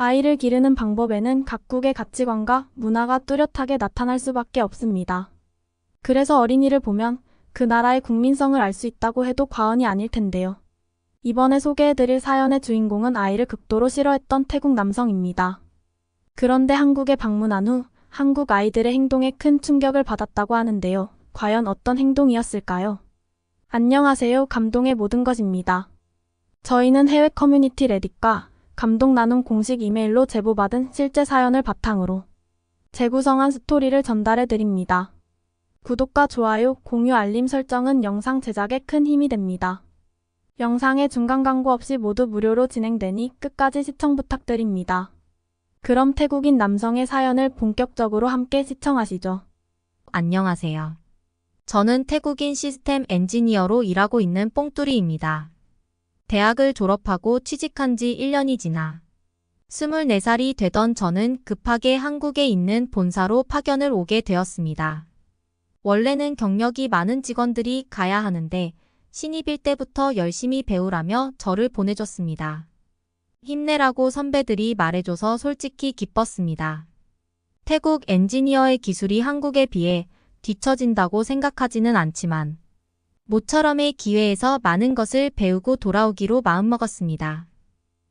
아이를 기르는 방법에는 각국의 가치관과 문화가 뚜렷하게 나타날 수밖에 없습니다. 그래서 어린이를 보면 그 나라의 국민성을 알 수 있다고 해도 과언이 아닐 텐데요. 이번에 소개해드릴 사연의 주인공은 아이를 극도로 싫어했던 태국 남성입니다. 그런데 한국에 방문한 후 한국 아이들의 행동에 큰 충격을 받았다고 하는데요. 과연 어떤 행동이었을까요? 안녕하세요. 감동의 모든 것입니다. 저희는 해외 커뮤니티 레딧과 감동 나눔 공식 이메일로 제보받은 실제 사연을 바탕으로 재구성한 스토리를 전달해 드립니다. 구독과 좋아요, 공유, 알림 설정은 영상 제작에 큰 힘이 됩니다. 영상의 중간 광고 없이 모두 무료로 진행되니 끝까지 시청 부탁드립니다. 그럼 태국인 남성의 사연을 본격적으로 함께 시청하시죠. 안녕하세요. 저는 태국인 시스템 엔지니어로 일하고 있는 뽕뚜리입니다. 대학을 졸업하고 취직한 지 1년이 지나 24살이 되던 저는 급하게 한국에 있는 본사로 파견을 오게 되었습니다. 원래는 경력이 많은 직원들이 가야 하는데 신입일 때부터 열심히 배우라며 저를 보내줬습니다. 힘내라고 선배들이 말해줘서 솔직히 기뻤습니다. 태국 엔지니어의 기술이 한국에 비해 뒤처진다고 생각하지는 않지만 모처럼의 기회에서 많은 것을 배우고 돌아오기로 마음먹었습니다.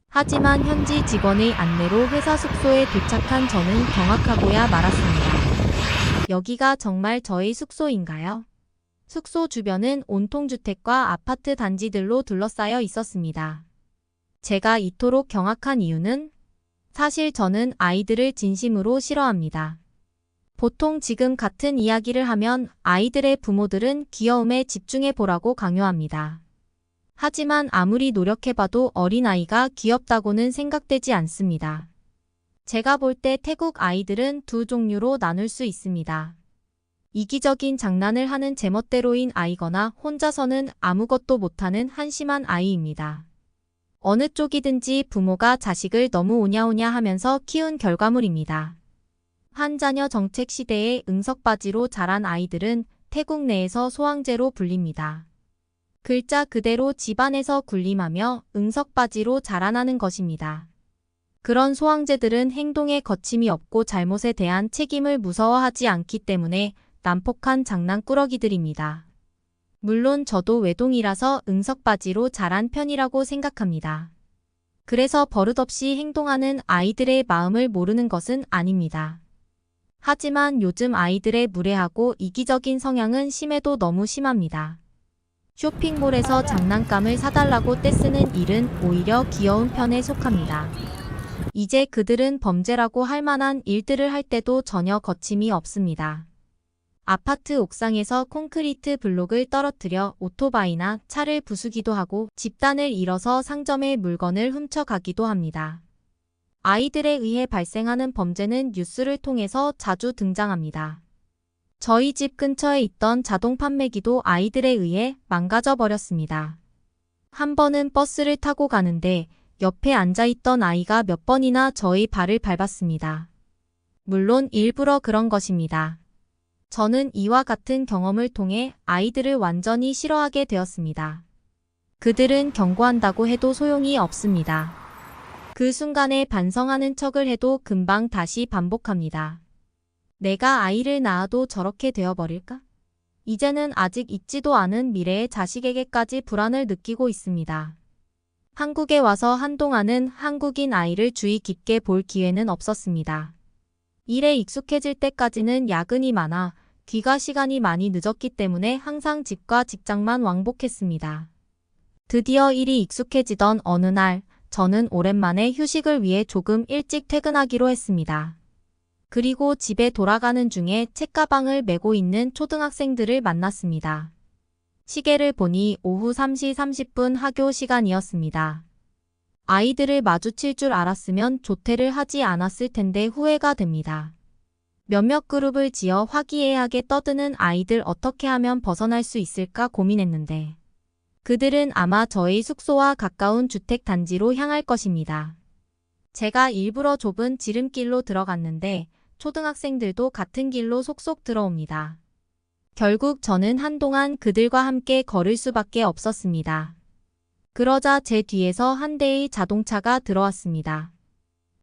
하지만 현지 직원의 안내로 회사 숙소에 도착한 저는 경악하고야 말았습니다. 여기가 정말 저의 숙소인가요? 숙소 주변은 온통 주택과 아파트 단지들로 둘러싸여 있었습니다. 제가 이토록 경악한 이유는 사실 저는 아이들을 진심으로 싫어합니다. 보통 지금 같은 이야기를 하면 아이들의 부모들은 귀여움에 집중해 보라고 강요합니다. 하지만 아무리 노력해봐도 어린아이가 귀엽다고는 생각되지 않습니다. 제가 볼 때 태국 아이들은 두 종류로 나눌 수 있습니다. 이기적인 장난을 하는 제멋대로인 아이거나 혼자서는 아무것도 못하는 한심한 아이입니다. 어느 쪽이든지 부모가 자식을 너무 오냐오냐 하면서 키운 결과물입니다. 한 자녀 정책 시대에 응석바지로 자란 아이들은 태국 내에서 소황제로 불립니다. 글자 그대로 집안에서 군림하며 응석바지로 자라나는 것입니다. 그런 소황제들은 행동에 거침이 없고 잘못에 대한 책임을 무서워하지 않기 때문에 난폭한 장난꾸러기들입니다. 물론 저도 외동이라서 응석바지로 자란 편이라고 생각합니다. 그래서 버릇없이 행동하는 아이들의 마음을 모르는 것은 아닙니다. 하지만 요즘 아이들의 무례하고 이기적인 성향은 심해도 너무 심합니다. 쇼핑몰에서 장난감을 사달라고 떼쓰는 일은 오히려 귀여운 편에 속합니다. 이제 그들은 범죄라고 할 만한 일들을 할 때도 전혀 거침이 없습니다. 아파트 옥상에서 콘크리트 블록을 떨어뜨려 오토바이나 차를 부수기도 하고 집단을 이뤄서 상점의 물건을 훔쳐가기도 합니다. 아이들에 의해 발생하는 범죄는 뉴스를 통해서 자주 등장합니다. 저희 집 근처에 있던 자동 판매기도 아이들에 의해 망가져 버렸습니다. 한 번은 버스를 타고 가는데 옆에 앉아있던 아이가 몇 번이나 저의 발을 밟았습니다. 물론 일부러 그런 것입니다. 저는 이와 같은 경험을 통해 아이들을 완전히 싫어하게 되었습니다. 그들은 경고한다고 해도 소용이 없습니다. 그 순간에 반성하는 척을 해도 금방 다시 반복합니다. 내가 아이를 낳아도 저렇게 되어버릴까? 이제는 아직 있지도 않은 미래의 자식에게까지 불안을 느끼고 있습니다. 한국에 와서 한동안은 한국인 아이를 주의 깊게 볼 기회는 없었습니다. 일에 익숙해질 때까지는 야근이 많아 귀가 시간이 많이 늦었기 때문에 항상 집과 직장만 왕복했습니다. 드디어 일이 익숙해지던 어느 날, 저는 오랜만에 휴식을 위해 조금 일찍 퇴근하기로 했습니다. 그리고 집에 돌아가는 중에 책가방을 메고 있는 초등학생들을 만났습니다. 시계를 보니 오후 3시 30분 학교 시간이었습니다. 아이들을 마주칠 줄 알았으면 조퇴를 하지 않았을 텐데 후회가 됩니다. 몇몇 그룹을 지어 화기애애하게 떠드는 아이들 어떻게 하면 벗어날 수 있을까 고민했는데 그들은 아마 저희 숙소와 가까운 주택 단지로 향할 것입니다. 제가 일부러 좁은 지름길로 들어갔는데 초등학생들도 같은 길로 속속 들어옵니다. 결국 저는 한동안 그들과 함께 걸을 수밖에 없었습니다. 그러자 제 뒤에서 한 대의 자동차가 들어왔습니다.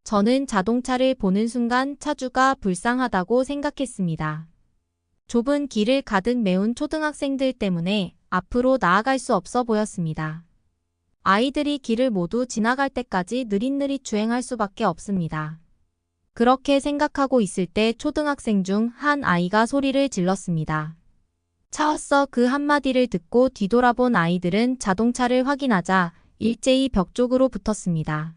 저는 자동차를 보는 순간 차주가 불쌍하다고 생각했습니다. 좁은 길을 가득 메운 초등학생들 때문에 앞으로 나아갈 수 없어 보였습니다. 아이들이 길을 모두 지나갈 때까지 느릿느릿 주행할 수밖에 없습니다. 그렇게 생각하고 있을 때 초등학생 중 한 아이가 소리를 질렀습니다. 차왔어 그 한마디를 듣고 뒤돌아본 아이들은 자동차를 확인하자 일제히 벽 쪽으로 붙었습니다.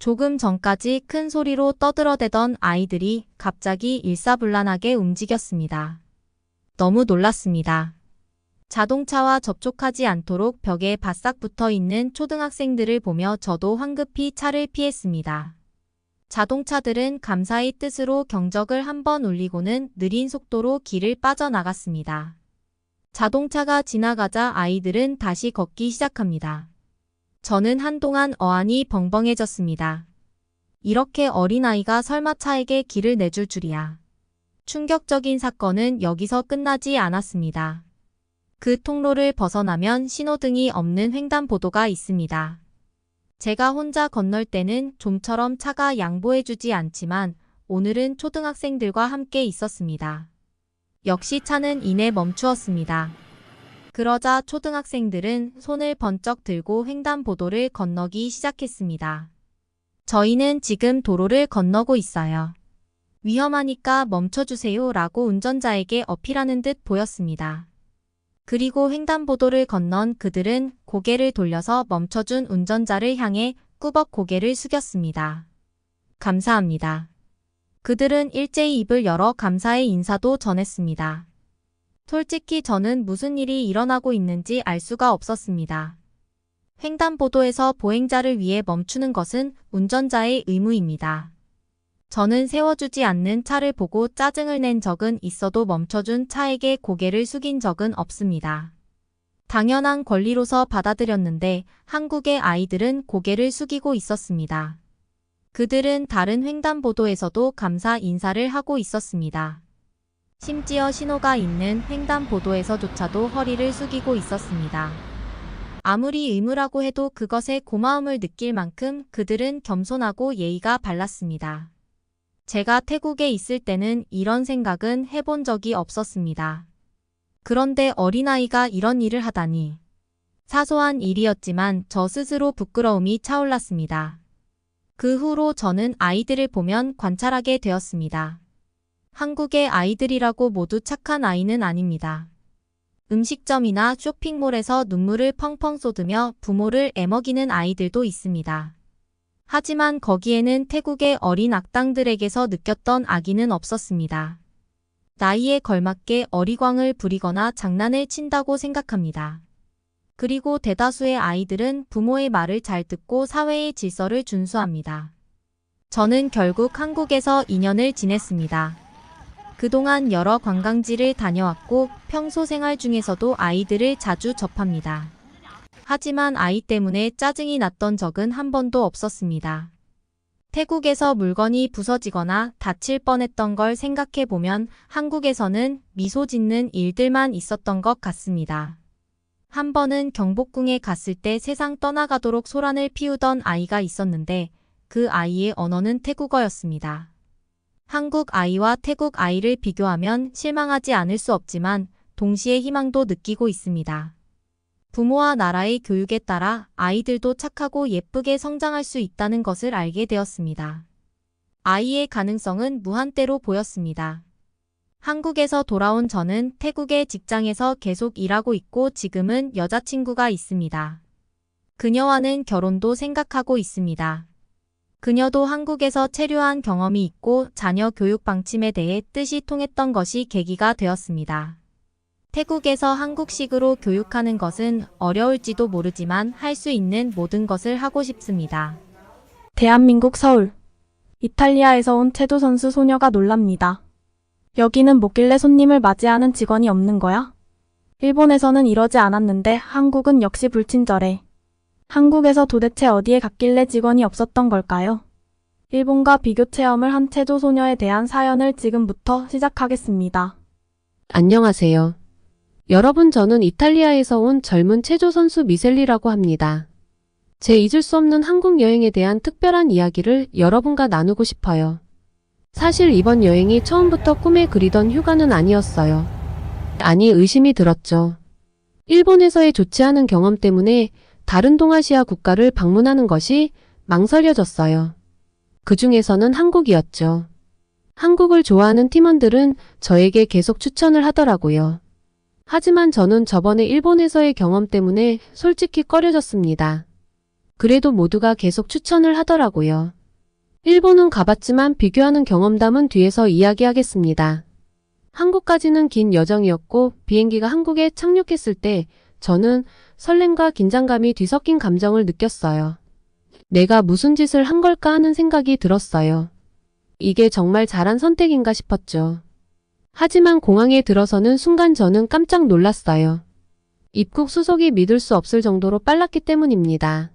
조금 전까지 큰 소리로 떠들어대던 아이들이 갑자기 일사불란하게 움직였습니다. 너무 놀랐습니다. 자동차와 접촉하지 않도록 벽에 바싹 붙어 있는 초등학생들을 보며 저도 황급히 차를 피했습니다. 자동차들은 감사의 뜻으로 경적을 한번 울리고는 느린 속도로 길을 빠져나갔습니다. 자동차가 지나가자 아이들은 다시 걷기 시작합니다. 저는 한동안 어안이 벙벙해졌습니다. 이렇게 어린아이가 설마 차에게 길을 내줄 줄이야. 충격적인 사건은 여기서 끝나지 않았습니다. 그 통로를 벗어나면 신호등이 없는 횡단보도가 있습니다. 제가 혼자 건널 때는 좀처럼 차가 양보해주지 않지만 오늘은 초등학생들과 함께 있었습니다. 역시 차는 이내 멈추었습니다. 그러자 초등학생들은 손을 번쩍 들고 횡단보도를 건너기 시작했습니다. 저희는 지금 도로를 건너고 있어요. 위험하니까 멈춰주세요 라고 운전자에게 어필하는 듯 보였습니다. 그리고 횡단보도를 건넌 그들은 고개를 돌려서 멈춰준 운전자를 향해 꾸벅 고개를 숙였습니다. 감사합니다. 그들은 일제히 입을 열어 감사의 인사도 전했습니다. 솔직히 저는 무슨 일이 일어나고 있는지 알 수가 없었습니다. 횡단보도에서 보행자를 위해 멈추는 것은 운전자의 의무입니다. 저는 세워주지 않는 차를 보고 짜증을 낸 적은 있어도 멈춰준 차에게 고개를 숙인 적은 없습니다. 당연한 권리로서 받아들였는데 한국의 아이들은 고개를 숙이고 있었습니다. 그들은 다른 횡단보도에서도 감사 인사를 하고 있었습니다. 심지어 신호가 있는 횡단보도에서조차도 허리를 숙이고 있었습니다. 아무리 의무라고 해도 그것에 고마움을 느낄 만큼 그들은 겸손하고 예의가 발랐습니다. 제가 태국에 있을 때는 이런 생각은 해본 적이 없었습니다. 그런데 어린아이가 이런 일을 하다니. 사소한 일이었지만 저 스스로 부끄러움이 차올랐습니다. 그 후로 저는 아이들을 보면 관찰하게 되었습니다. 한국의 아이들이라고 모두 착한 아이는 아닙니다. 음식점이나 쇼핑몰에서 눈물을 펑펑 쏟으며 부모를 애먹이는 아이들도 있습니다. 하지만 거기에는 태국의 어린 악당들에게서 느꼈던 악의는 없었습니다. 나이에 걸맞게 어리광을 부리거나 장난을 친다고 생각합니다. 그리고 대다수의 아이들은 부모의 말을 잘 듣고 사회의 질서를 준수합니다. 저는 결국 한국에서 2년을 지냈습니다. 그동안 여러 관광지를 다녀왔고 평소 생활 중에서도 아이들을 자주 접합니다. 하지만 아이 때문에 짜증이 났던 적은 한 번도 없었습니다. 태국에서 물건이 부서지거나 다칠 뻔했던 걸 생각해 보면 한국에서는 미소 짓는 일들만 있었던 것 같습니다. 한 번은 경복궁에 갔을 때 세상 떠나가도록 소란을 피우던 아이가 있었는데 그 아이의 언어는 태국어였습니다. 한국 아이와 태국 아이를 비교하면 실망하지 않을 수 없지만 동시에 희망도 느끼고 있습니다. 부모와 나라의 교육에 따라 아이들도 착하고 예쁘게 성장할 수 있다는 것을 알게 되었습니다. 아이의 가능성은 무한대로 보였습니다. 한국에서 돌아온 저는 태국의 직장에서 계속 일하고 있고 지금은 여자친구가 있습니다. 그녀와는 결혼도 생각하고 있습니다. 그녀도 한국에서 체류한 경험이 있고 자녀 교육 방침에 대해 뜻이 통했던 것이 계기가 되었습니다. 태국에서 한국식으로 교육하는 것은 어려울지도 모르지만 할 수 있는 모든 것을 하고 싶습니다. 대한민국 서울. 이탈리아에서 온 체조 선수 소녀가 놀랍니다. 여기는 뭐길래 손님을 맞이하는 직원이 없는 거야? 일본에서는 이러지 않았는데 한국은 역시 불친절해. 한국에서 도대체 어디에 갔길래 직원이 없었던 걸까요? 일본과 비교 체험을 한 체조 소녀에 대한 사연을 지금부터 시작하겠습니다. 안녕하세요. 여러분 저는 이탈리아에서 온 젊은 체조 선수 미셀리라고 합니다. 제 잊을 수 없는 한국 여행에 대한 특별한 이야기를 여러분과 나누고 싶어요. 사실 이번 여행이 처음부터 꿈에 그리던 휴가는 아니었어요. 아니, 의심이 들었죠. 일본에서의 좋지 않은 경험 때문에 다른 동아시아 국가를 방문하는 것이 망설여졌어요. 그 중에서는 한국이었죠. 한국을 좋아하는 팀원들은 저에게 계속 추천을 하더라고요. 하지만 저는 저번에 일본에서의 경험 때문에 솔직히 꺼려졌습니다. 그래도 모두가 계속 추천을 하더라고요. 일본은 가봤지만 비교하는 경험담은 뒤에서 이야기하겠습니다. 한국까지는 긴 여정이었고 비행기가 한국에 착륙했을 때 저는 설렘과 긴장감이 뒤섞인 감정을 느꼈어요. 내가 무슨 짓을 한 걸까 하는 생각이 들었어요. 이게 정말 잘한 선택인가 싶었죠. 하지만 공항에 들어서는 순간 저는 깜짝 놀랐어요. 입국 수속이 믿을 수 없을 정도로 빨랐기 때문입니다.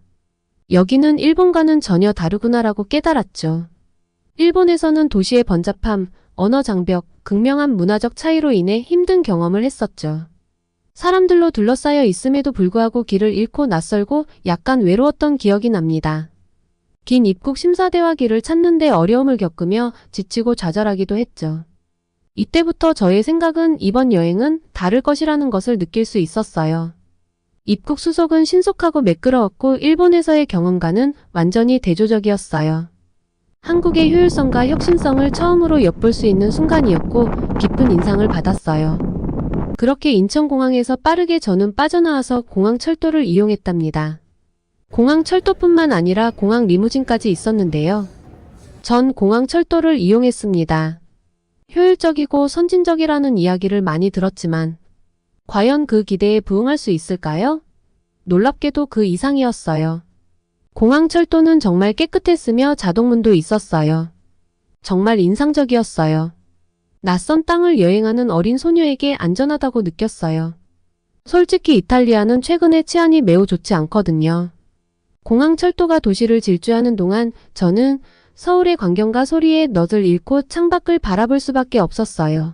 여기는 일본과는 전혀 다르구나라고 깨달았죠. 일본에서는 도시의 번잡함, 언어 장벽, 극명한 문화적 차이로 인해 힘든 경험을 했었죠. 사람들로 둘러싸여 있음에도 불구하고 길을 잃고 낯설고 약간 외로웠던 기억이 납니다. 긴 입국 심사대화기를 찾는데 어려움을 겪으며 지치고 좌절하기도 했죠. 이때부터 저의 생각은 이번 여행은 다를 것이라는 것을 느낄 수 있었어요. 입국 수속은 신속하고 매끄러웠고 일본에서의 경험과는 완전히 대조적이었어요. 한국의 효율성과 혁신성을 처음으로 엿볼 수 있는 순간이었고 깊은 인상을 받았어요. 그렇게 인천공항에서 빠르게 저는 빠져나와서 공항 철도를 이용했답니다. 공항 철도뿐만 아니라 공항 리무진까지 있었는데요. 전 공항 철도를 이용했습니다. 효율적이고 선진적이라는 이야기를 많이 들었지만 과연 그 기대에 부응할 수 있을까요? 놀랍게도 그 이상이었어요. 공항 철도는 정말 깨끗했으며 자동문도 있었어요. 정말 인상적이었어요. 낯선 땅을 여행하는 어린 소녀에게 안전하다고 느꼈어요. 솔직히 이탈리아는 최근에 치안이 매우 좋지 않거든요. 공항 철도가 도시를 질주하는 동안 저는 서울의 광경과 소리에 넛을 잃고 창밖을 바라볼 수밖에 없었어요.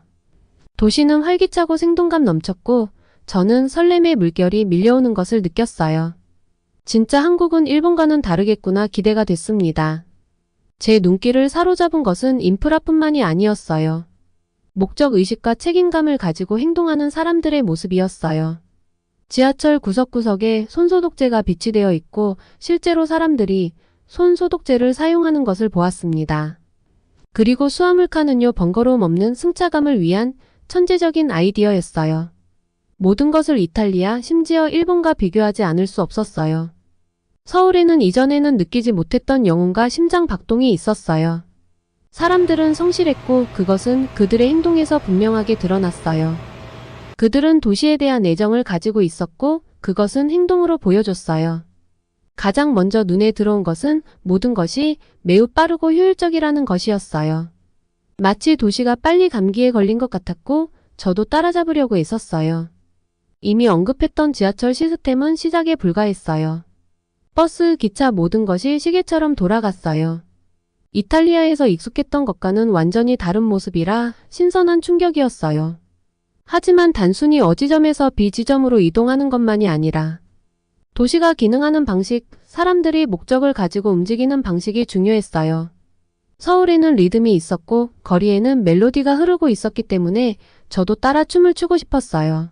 도시는 활기차고 생동감 넘쳤고 저는 설렘의 물결이 밀려오는 것을 느꼈어요. 진짜 한국은 일본과는 다르겠구나 기대가 됐습니다. 제 눈길을 사로잡은 것은 인프라뿐만이 아니었어요. 목적 의식과 책임감을 가지고 행동하는 사람들의 모습이었어요. 지하철 구석구석에 손소독제가 비치되어 있고 실제로 사람들이 손소독제를 사용하는 것을 보았습니다. 그리고 수화물칸은요 번거로움 없는 승차감을 위한 천재적인 아이디어였어요. 모든 것을 이탈리아, 심지어 일본과 비교하지 않을 수 없었어요. 서울에는 이전에는 느끼지 못했던 영혼과 심장 박동이 있었어요. 사람들은 성실했고 그것은 그들의 행동에서 분명하게 드러났어요. 그들은 도시에 대한 애정을 가지고 있었고 그것은 행동으로 보여줬어요. 가장 먼저 눈에 들어온 것은 모든 것이 매우 빠르고 효율적이라는 것이었어요. 마치 도시가 빨리 감기에 걸린 것 같았고 저도 따라잡으려고 애썼어요. 이미 언급했던 지하철 시스템은 시작에 불과했어요. 버스, 기차 모든 것이 시계처럼 돌아갔어요. 이탈리아에서 익숙했던 것과는 완전히 다른 모습이라 신선한 충격이었어요. 하지만 단순히 어지점에서 비지점으로 이동하는 것만이 아니라 도시가 기능하는 방식, 사람들이 목적을 가지고 움직이는 방식이 중요했어요. 서울에는 리듬이 있었고 거리에는 멜로디가 흐르고 있었기 때문에 저도 따라 춤을 추고 싶었어요.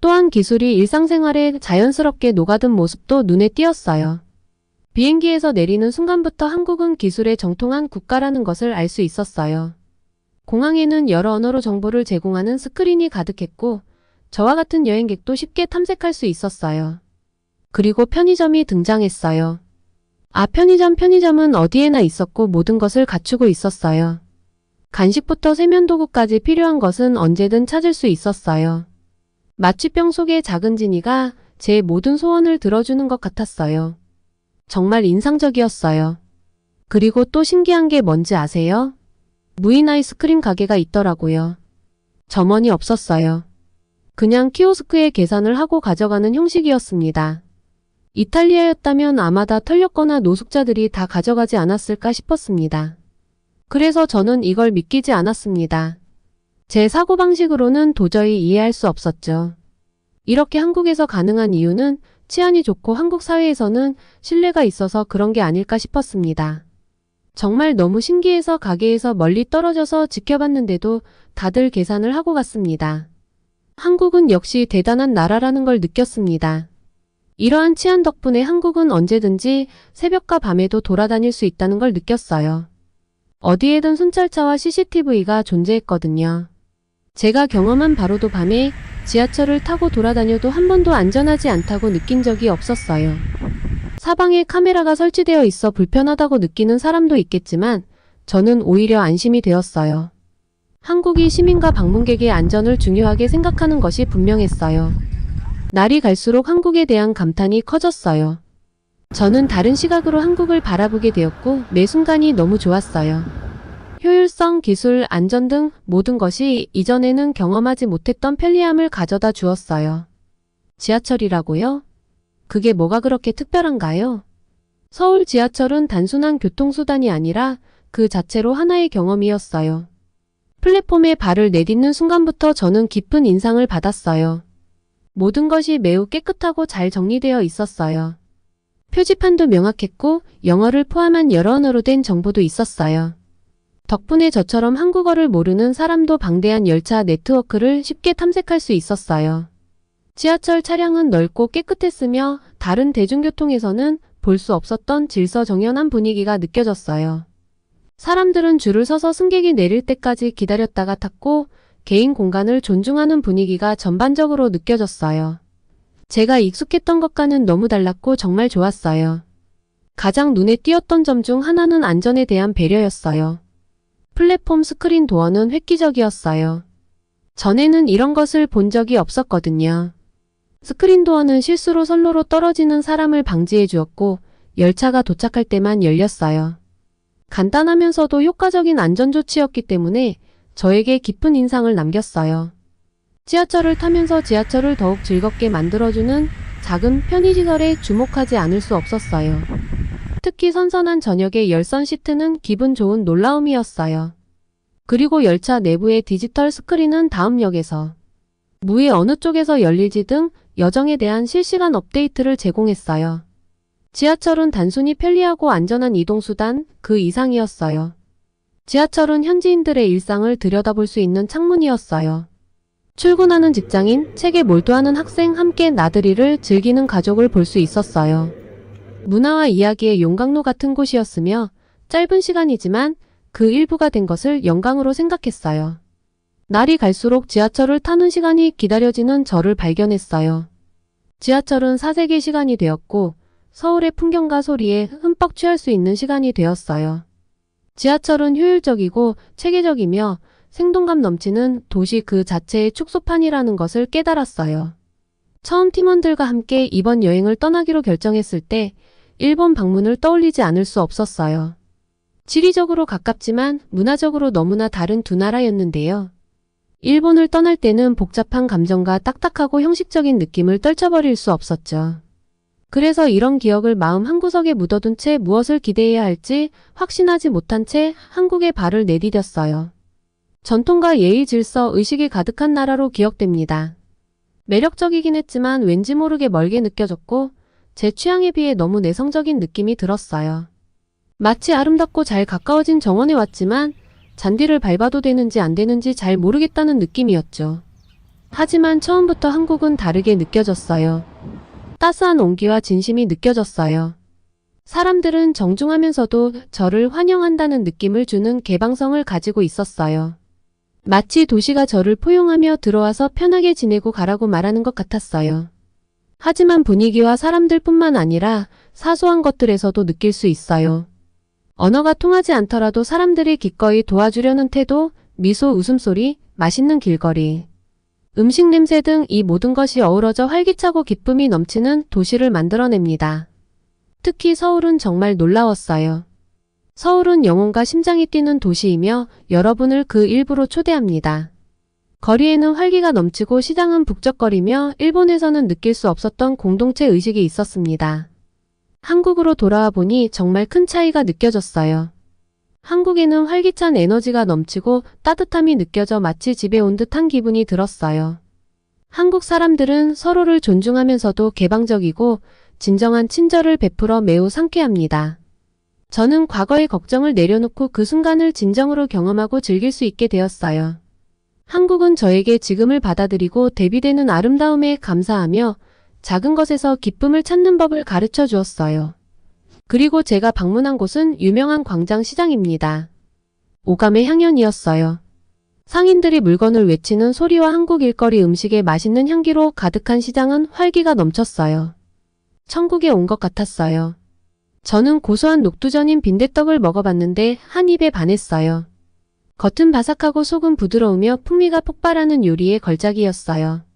또한 기술이 일상생활에 자연스럽게 녹아든 모습도 눈에 띄었어요. 비행기에서 내리는 순간부터 한국은 기술에 정통한 국가라는 것을 알 수 있었어요. 공항에는 여러 언어로 정보를 제공하는 스크린이 가득했고 저와 같은 여행객도 쉽게 탐색할 수 있었어요. 그리고 편의점이 등장했어요. 아, 편의점, 편의점은 어디에나 있었고 모든 것을 갖추고 있었어요. 간식부터 세면도구까지 필요한 것은 언제든 찾을 수 있었어요. 마취병 속의 작은 지니가 제 모든 소원을 들어주는 것 같았어요. 정말 인상적이었어요. 그리고 또 신기한 게 뭔지 아세요? 무인 아이스크림 가게가 있더라고요. 점원이 없었어요. 그냥 키오스크에 계산을 하고 가져가는 형식이었습니다. 이탈리아였다면 아마 다 털렸거나 노숙자들이 다 가져가지 않았을까 싶었습니다. 그래서 저는 이걸 믿기지 않았습니다. 제 사고방식으로는 도저히 이해할 수 없었죠. 이렇게 한국에서 가능한 이유는 치안이 좋고 한국 사회에서는 신뢰가 있어서 그런 게 아닐까 싶었습니다. 정말 너무 신기해서 가게에서 멀리 떨어져서 지켜봤는데도 다들 계산을 하고 갔습니다. 한국은 역시 대단한 나라라는 걸 느꼈습니다. 이러한 치안 덕분에 한국은 언제든지 새벽과 밤에도 돌아다닐 수 있다는 걸 느꼈어요. 어디에든 순찰차와 CCTV가 존재했거든요. 제가 경험한 바로도 밤에 지하철을 타고 돌아다녀도 한 번도 안전하지 않다고 느낀 적이 없었어요. 사방에 카메라가 설치되어 있어 불편하다고 느끼는 사람도 있겠지만 저는 오히려 안심이 되었어요. 한국이 시민과 방문객의 안전을 중요하게 생각하는 것이 분명했어요. 날이 갈수록 한국에 대한 감탄이 커졌어요. 저는 다른 시각으로 한국을 바라보게 되었고 매 순간이 너무 좋았어요. 효율성, 기술, 안전 등 모든 것이 이전에는 경험하지 못했던 편리함을 가져다 주었어요. 지하철이라고요? 그게 뭐가 그렇게 특별한가요? 서울 지하철은 단순한 교통수단이 아니라 그 자체로 하나의 경험이었어요. 플랫폼에 발을 내딛는 순간부터 저는 깊은 인상을 받았어요. 모든 것이 매우 깨끗하고 잘 정리되어 있었어요. 표지판도 명확했고 영어를 포함한 여러 언어로 된 정보도 있었어요. 덕분에 저처럼 한국어를 모르는 사람도 방대한 열차 네트워크를 쉽게 탐색할 수 있었어요. 지하철 차량은 넓고 깨끗했으며 다른 대중교통에서는 볼 수 없었던 질서정연한 분위기가 느껴졌어요. 사람들은 줄을 서서 승객이 내릴 때까지 기다렸다가 탔고 개인 공간을 존중하는 분위기가 전반적으로 느껴졌어요. 제가 익숙했던 것과는 너무 달랐고 정말 좋았어요. 가장 눈에 띄었던 점 중 하나는 안전에 대한 배려였어요. 플랫폼 스크린 도어는 획기적이었어요. 전에는 이런 것을 본 적이 없었거든요. 스크린 도어는 실수로 선로로 떨어지는 사람을 방지해 주었고 열차가 도착할 때만 열렸어요. 간단하면서도 효과적인 안전조치였기 때문에 저에게 깊은 인상을 남겼어요. 지하철을 타면서 지하철을 더욱 즐겁게 만들어주는 작은 편의시설에 주목하지 않을 수 없었어요. 특히 선선한 저녁의 열선 시트는 기분 좋은 놀라움이었어요. 그리고 열차 내부의 디지털 스크린은 다음 역에서 무의 어느 쪽에서 열릴지 등 여정에 대한 실시간 업데이트를 제공했어요. 지하철은 단순히 편리하고 안전한 이동수단 그 이상이었어요. 지하철은 현지인들의 일상을 들여다볼 수 있는 창문이었어요. 출근하는 직장인, 책에 몰두하는 학생, 함께 나들이를 즐기는 가족을 볼 수 있었어요. 문화와 이야기의 용광로 같은 곳이었으며 짧은 시간이지만 그 일부가 된 것을 영광으로 생각했어요. 날이 갈수록 지하철을 타는 시간이 기다려지는 저를 발견했어요. 지하철은 사색의 시간이 되었고 서울의 풍경과 소리에 흠뻑 취할 수 있는 시간이 되었어요. 지하철은 효율적이고 체계적이며 생동감 넘치는 도시 그 자체의 축소판이라는 것을 깨달았어요. 처음 팀원들과 함께 이번 여행을 떠나기로 결정했을 때 일본 방문을 떠올리지 않을 수 없었어요. 지리적으로 가깝지만 문화적으로 너무나 다른 두 나라였는데요. 일본을 떠날 때는 복잡한 감정과 딱딱하고 형식적인 느낌을 떨쳐버릴 수 없었죠. 그래서 이런 기억을 마음 한구석에 묻어둔 채 무엇을 기대해야 할지 확신하지 못한 채 한국에 발을 내디뎠어요. 전통과 예의 질서, 의식이 가득한 나라로 기억됩니다. 매력적이긴 했지만 왠지 모르게 멀게 느껴졌고 제 취향에 비해 너무 내성적인 느낌이 들었어요. 마치 아름답고 잘 가까워진 정원에 왔지만 잔디를 밟아도 되는지 안 되는지 잘 모르겠다는 느낌이었죠. 하지만 처음부터 한국은 다르게 느껴졌어요. 따스한 온기와 진심이 느껴졌어요. 사람들은 정중하면서도 저를 환영한다는 느낌을 주는 개방성을 가지고 있었어요. 마치 도시가 저를 포용하며 들어와서 편하게 지내고 가라고 말하는 것 같았어요. 하지만 분위기와 사람들뿐만 아니라 사소한 것들에서도 느낄 수 있어요. 언어가 통하지 않더라도 사람들이 기꺼이 도와주려는 태도, 미소, 웃음소리, 맛있는 길거리. 음식 냄새 등 이 모든 것이 어우러져 활기차고 기쁨이 넘치는 도시를 만들어냅니다. 특히 서울은 정말 놀라웠어요. 서울은 영혼과 심장이 뛰는 도시이며 여러분을 그 일부로 초대합니다. 거리에는 활기가 넘치고 시장은 북적거리며 일본에서는 느낄 수 없었던 공동체 의식이 있었습니다. 한국으로 돌아와 보니 정말 큰 차이가 느껴졌어요. 한국에는 활기찬 에너지가 넘치고 따뜻함이 느껴져 마치 집에 온 듯한 기분이 들었어요. 한국 사람들은 서로를 존중하면서도 개방적이고 진정한 친절을 베풀어 매우 상쾌합니다. 저는 과거의 걱정을 내려놓고 그 순간을 진정으로 경험하고 즐길 수 있게 되었어요. 한국은 저에게 지금을 받아들이고 대비되는 아름다움에 감사하며 작은 것에서 기쁨을 찾는 법을 가르쳐 주었어요. 그리고 제가 방문한 곳은 유명한 광장 시장입니다. 오감의 향연이었어요. 상인들이 물건을 외치는 소리와 한국 일거리 음식의 맛있는 향기로 가득한 시장은 활기가 넘쳤어요. 천국에 온 것 같았어요. 저는 고소한 녹두전인 빈대떡을 먹어봤는데 한 입에 반했어요. 겉은 바삭하고 속은 부드러우며 풍미가 폭발하는 요리의 걸작이었어요.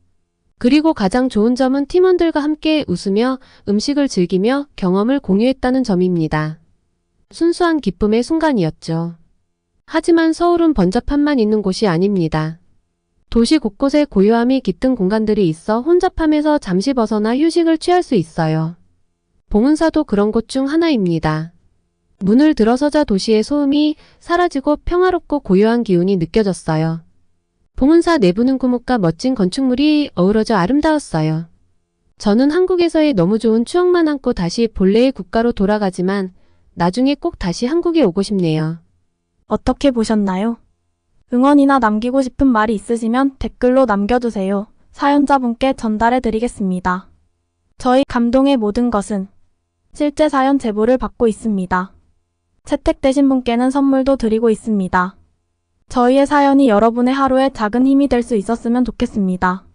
그리고 가장 좋은 점은 팀원들과 함께 웃으며 음식을 즐기며 경험을 공유했다는 점입니다. 순수한 기쁨의 순간이었죠. 하지만 서울은 번잡함만 있는 곳이 아닙니다. 도시 곳곳에 고요함이 깃든 공간들이 있어 혼잡함에서 잠시 벗어나 휴식을 취할 수 있어요. 봉은사도 그런 곳 중 하나입니다. 문을 들어서자 도시의 소음이 사라지고 평화롭고 고요한 기운이 느껴졌어요. 봉은사 내부는 구목과 멋진 건축물이 어우러져 아름다웠어요. 저는 한국에서의 너무 좋은 추억만 안고 다시 본래의 국가로 돌아가지만 나중에 꼭 다시 한국에 오고 싶네요. 어떻게 보셨나요? 응원이나 남기고 싶은 말이 있으시면 댓글로 남겨주세요. 사연자분께 전달해 드리겠습니다. 저희 감동의 모든 것은 실제 사연 제보를 받고 있습니다. 채택되신 분께는 선물도 드리고 있습니다. 저희의 사연이 여러분의 하루에 작은 힘이 될 수 있었으면 좋겠습니다.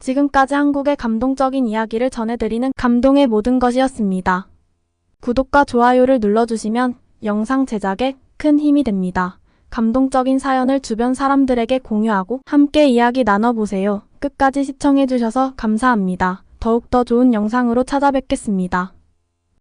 지금까지 한국의 감동적인 이야기를 전해드리는 감동의 모든 것이었습니다. 구독과 좋아요를 눌러주시면 영상 제작에 큰 힘이 됩니다. 감동적인 사연을 주변 사람들에게 공유하고 함께 이야기 나눠보세요. 끝까지 시청해주셔서 감사합니다. 더욱더 좋은 영상으로 찾아뵙겠습니다.